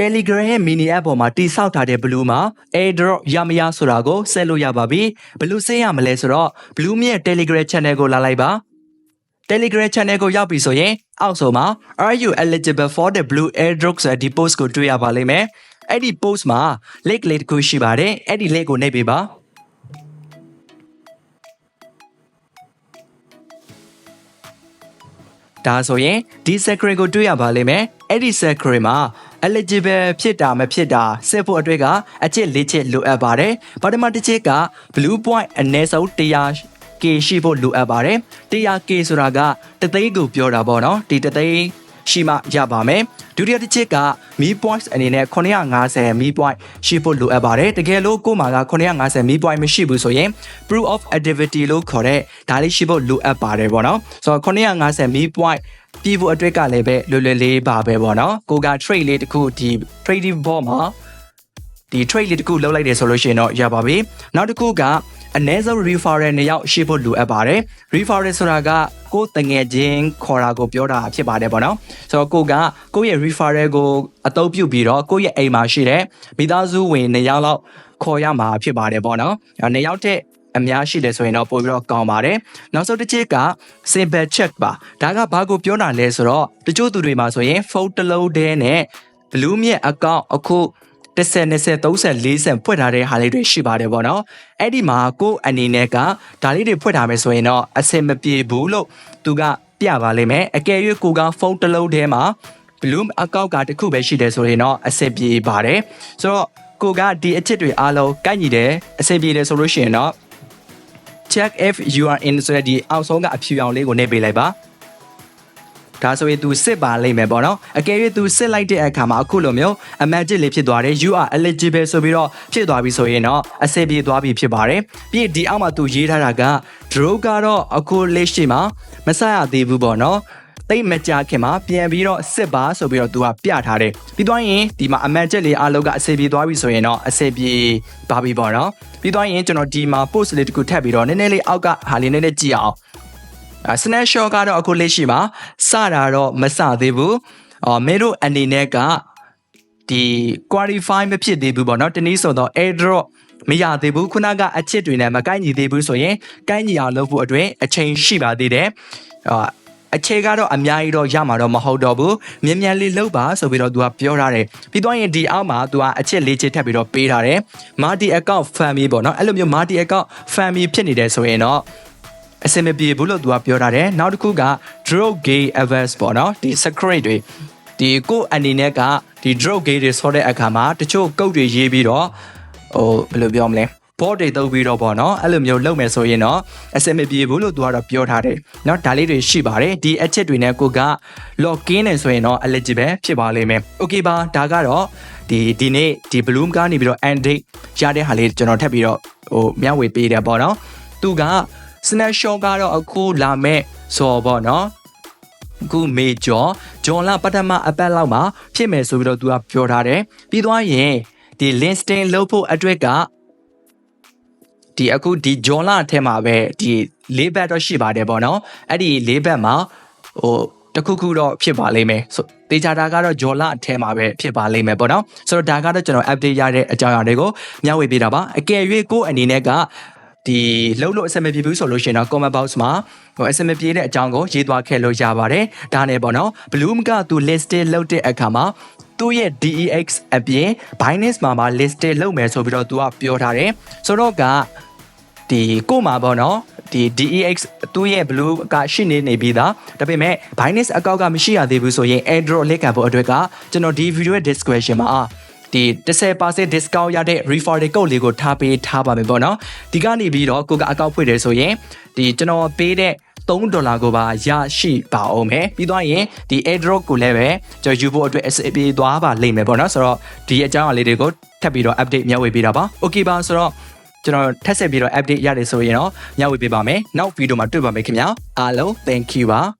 Telegram ရဲ့ mini app ပေါ်မှာတိစောက်ထားတဲ့ Blue မှာ airdrop ရမရဆိုတာကိုဆက်လို့ရပါပြီဘယ်လို့ဆက်ရမလဲဆိုတော့ Blue ရဲ့ Telegram channel ကိုလာလိုက်ပါ Telegram channel ကိုရောက်ပြီဆိုရင်အောက်ဆုံးမှာ are you eligible for the blue airdrop ဆိုတဲ့ဒီ post ကိုတွေ့ရပါလိမ့်မယ်အဲ့ဒီ post မှာ link လေးတစ်ခုရှိပါတယ်အဲ့ဒီ link ကိုနှိပ်ပေးပါဒါဆိုရင်ဒီ secret ကိုတွေ့ရပါလိမ့်မယ်အဲ့ဒီ secret မှာ eligible ဖြစ်တာမဖြစ်တာစစ်ဖို့အတွက်ကအချက်၄ချက်လိုအပ်ပါတယ်ပထမတစ်ချက်က blue point အနည်းဆုံး100 K ရှိဖို့လိုအပ်ပါတယ် 100K ဆိုတာကတသိန်းကိုပြောတာပေါ့နော်ဒီတသိန်း ရှိမှရပါမယ်ဒုတိယတစ်ချက်က me points အနေနဲ့950 me point ရှိဖို့လိုအပ်ပါတယ်တကယ်လို့ကို့မှာက950 me point မရှိဘူးဆိုရင် proof of activity လို့ခေါ်တဲ့ဒါလေးရှိဖို့လိုအပ်ပါတယ်ပေါ့နော်ဆိုတော့950 me point ပြည်ဖို့အတွက်ကလည်းပဲလွယ်လွယ်လေးပါပဲပေါ့နော်ကိုက trade လေးတစ်ခုဒီ trading board မှာဒီ trade လေးတစ်ခုလုပ်လိုက်တယ်ဆိုလို့ရှိရင်တော့ရပါပြီနောက်တစ်ခုက အနည်းဆုံး referral နှစ်ယောက်ရှိဖို့လိုအပ်ပါတယ် referral ဆိုတာကကိုယ်တငယ်ချင်းခေါ်တာကိုပြောတာဖြစ်ပါတယ်ပေါ့နော်ဆိုတော့ကိုကကိုယ့်ရဲ့ referral ကိုအသုံးပြုပြီးတော့ကိုယ့်ရဲ့အိမ်မှာရှိတဲ့မိသားစုဝင်နှစ်ယောက်လောက်ခေါ်ရမှာဖြစ်ပါတယ်ပေါ့နော်အဲနှစ်ယောက်တဲ့အများရှိတယ်ဆိုရင်တော့ပို့ပြီးတော့ကောင်းပါတယ်နောက်ဆုံးတစ်ချက်က simple check ပါဒါကဘာကိုပြောတာလဲဆိုတော့တချို့သူတွေမှာဆိုရင် phone တစ်လုံးတည်းနဲ့ blue မြက် account အခု 10 20 30 40ဖွင့်ထားတဲ့ဟာလေးတွေရှိပါတယ်ပေါ့နော်အဲ့ဒီမှာကိုယ့်အနေနဲ့ကဒါလေးတွေဖွင့်ထားမယ်ဆိုရင်တော့အဆင်မပြေဘူးလို့သူကပြပါလိမ့်မယ်အကယ်၍ကိုကဖုန်းတစ်လုံးထဲမှာ Bloom account ကတစ်ခုပဲရှိတယ်ဆိုရင်တော့အဆင်ပြေပါတယ်ဆိုတော့ကိုကဒီအချက်တွေအားလုံးကိုက်ညီတယ်အဆင်ပြေတယ်ဆိုလို့ရှိရင်တော့ check if you are in ဆိုတဲ့ဒီအောက်ဆုံးကအဖြူအောင်လေးကိုနှိပ်ပေးလိုက်ပါ ဒါဆိုရင်သူစစ်ပါလိမ့်မယ်ပေါ့နော်အကယ်၍သူစစ်လိုက်တဲ့အခါမှာအခုလိုမျိုးအမတ်ဂျစ်လေးဖြစ်သွားတယ် you are eligible ဆိုပြီးတော့ဖြစ်သွားပြီဆိုရင်တော့အဆင်ပြေသွားပြီဖြစ်ပါတယ်ပြီးဒီအောက်မှာသူရေးထားတာက draw ကတော့အခုလက်ရှိမှာမဆက်ရသေးဘူးပေါ့နော်တိတ်မကြခင်မှာပြန်ပြီးတော့စစ်ပါဆိုပြီးတော့သူကပြထားတယ်ပြီးတော့ရင်ဒီမှာအမန်ချက်လေးအလုပ်ကအစီပြေသွားပြီဆိုရင်တော့အစီပြေပါပြီပေါ့နော်ပြီးတော့ရင်ကျွန်တော်ဒီမှာ post လေးတစ်ခုထပ်ပြီးတော့နည်းနည်းလေးအောက်ကဟာလေးနည်းနည်းကြည့်အောင် snapshot ကတော့အခုလက်ရှိမှာစတာတော့မစသေးဘူးအော်မင်းတို့အနေနဲ့ကဒီ qualify မဖြစ်သေးဘူးပေါ့နော်တနည်းဆိုတော့ airdrop မရသေးဘူးခုနကအချစ်တွေနဲ့မကိုက်ညီသေးဘူးဆိုရင်ကိုက်ညီအောင်လုပ်ဖို့အတွက်အချိန်ရှိပါသေးတယ်အာအခြေကတော့အများကြီးတော့ရမှာတော့မဟုတ်တော့ဘူးမြန်မြန်လေးလှုပ်ပါဆိုပြီးတော့ तू ကပြောထားတယ်ပြီးတော့ရင်ဒီအောက်မှာ तू ကအချက်လေးချက်ထပ်ပြီးတော့ပေးထားတယ် multi account family ပေါ့နော်အဲ့လိုမျိုး multi account family ဖြစ်နေတယ်ဆိုရင်တော့ အစင်မပြေဘူးလို့ तू ကပြောထားတယ်နောက်တစ်ခုက draw gay avers ပေါ့နော်ဒီ secret တွေဒီကိုအနေနဲ့ကဒီ draw gay တွေဆောတဲ့အခါမှာတချို့ကုတ်တွေရေးပြီးတော့ဟိုဘယ်လိုပြောမလဲဘော့တွေတုပ်ပြီးတော့ပေါ့နော်အဲ့လိုမျိုးလုပ်မယ်ဆိုရင်တော့အစင်မပြေဘူးလို့သူကတော့ပြောထားတယ်เนาะဒါလေးတွေရှိပါတယ်ဒီအချက်တွေနဲ့ကိုက login နေဆိုရင်တော့ eligible ဖြစ်ပါလိမ့်မယ် okay ပါဒါကတော့ဒီဒီနေ့ဒီ bloom ကနေပြီးတော့ end date ရတဲ့ဟာလေးကျွန်တော်ထပ်ပြီးတော့ဟိုမျှဝေပေးတယ်ပေါ့နော်သူက snapshot ကတော့အခုလာမဲ့ဆိုပေါ့နော်အခုမေကျော်ဂျွန်လာပထမအပတ်လောက်မှာဖြစ်မယ်ဆိုပြီးတော့သူကပြောထားတယ်ပြီးသွားရင်ဒီ listing လုပ်ဖို့အတွက်ကဒီအခုဒီဂျွန်လာအထက်မှာပဲဒီ၄ဘက်တော့ရှိပါတယ်ပေါ့နော်အဲ့ဒီ၄ဘက်မှာဟိုတခုခုတော့ဖြစ်ပါလိမ့်မယ်ဆိုတေချာတာကတော့ဂျော်လာအထဲမှာပဲဖြစ်ပါလိမ့်မယ်ပေါ့နော်ဆိုတော့ဒါကတော့ကျွန်တော် update ရတဲ့အကြောင်းအရာတွေကိုမျှဝေပေးတာပါအကယ်၍ကိုယ့်အနေနဲ့က ဒီလှုပ်လို့အဆင်မပြေဘူးဆိုလို့ရှိရင်တော့ comment box မှာဟိုအဆင်မပြေတဲ့အကြောင်းကိုရေးသွားခဲ့လို့ရပါတယ်ဒါနဲ့ပေါ့နော် Bloom ကသူ listed လုပ်တဲ့အခါမှာသူ့ရဲ့ DEX အပြင် Binance မှာမှာ listed လုပ်မယ်ဆိုပြီးတော့သူကပြောထားတယ်ဆိုတော့ကဒီကို့မှာပေါ့နော်ဒီ DEX သူ့ရဲ့ blue ကရှိနေနေပြီးသားဒါပေမဲ့ Binance account ကမရှိရသေးဘူးဆိုရင် airdrop လက်ခံဖို့အတွက်ကကျွန်တော်ဒီ video ရဲ့ description မှာ ဒီ10% discount ရတဲ့ referral code လေးကိုထားပေးထားပါမယ်ပေါ့နော်ဒီကနေပြီးတော့ကိုကအကောက်ဖွင့်တယ်ဆိုရင်ဒီကျွန်တော်ပေးတဲ့3ဒေါ်လာကိုပါရရှိပါအောင်မယ်ပြီးတော့ရင်ဒီ airdrop ကိုလည်းပဲကျွန်တော်ယူဖို့အတွက်အစီအပြေသွားပါလိမ့်မယ်ပေါ့နော်ဆိုတော့ဒီအကြောင်းအရာလေးတွေကိုထပ်ပြီးတော့ update မျှဝေပေးတာပါ okay ပါဆိုတော့ကျွန်တော်ထပ်ဆက်ပြီးတော့ update ရတယ်ဆိုရင်တော့မျှဝေပေးပါမယ်နောက်ဗီဒီယိုမှာတွေ့ပါမယ်ခင်ဗျာအားလုံး thank you ပါ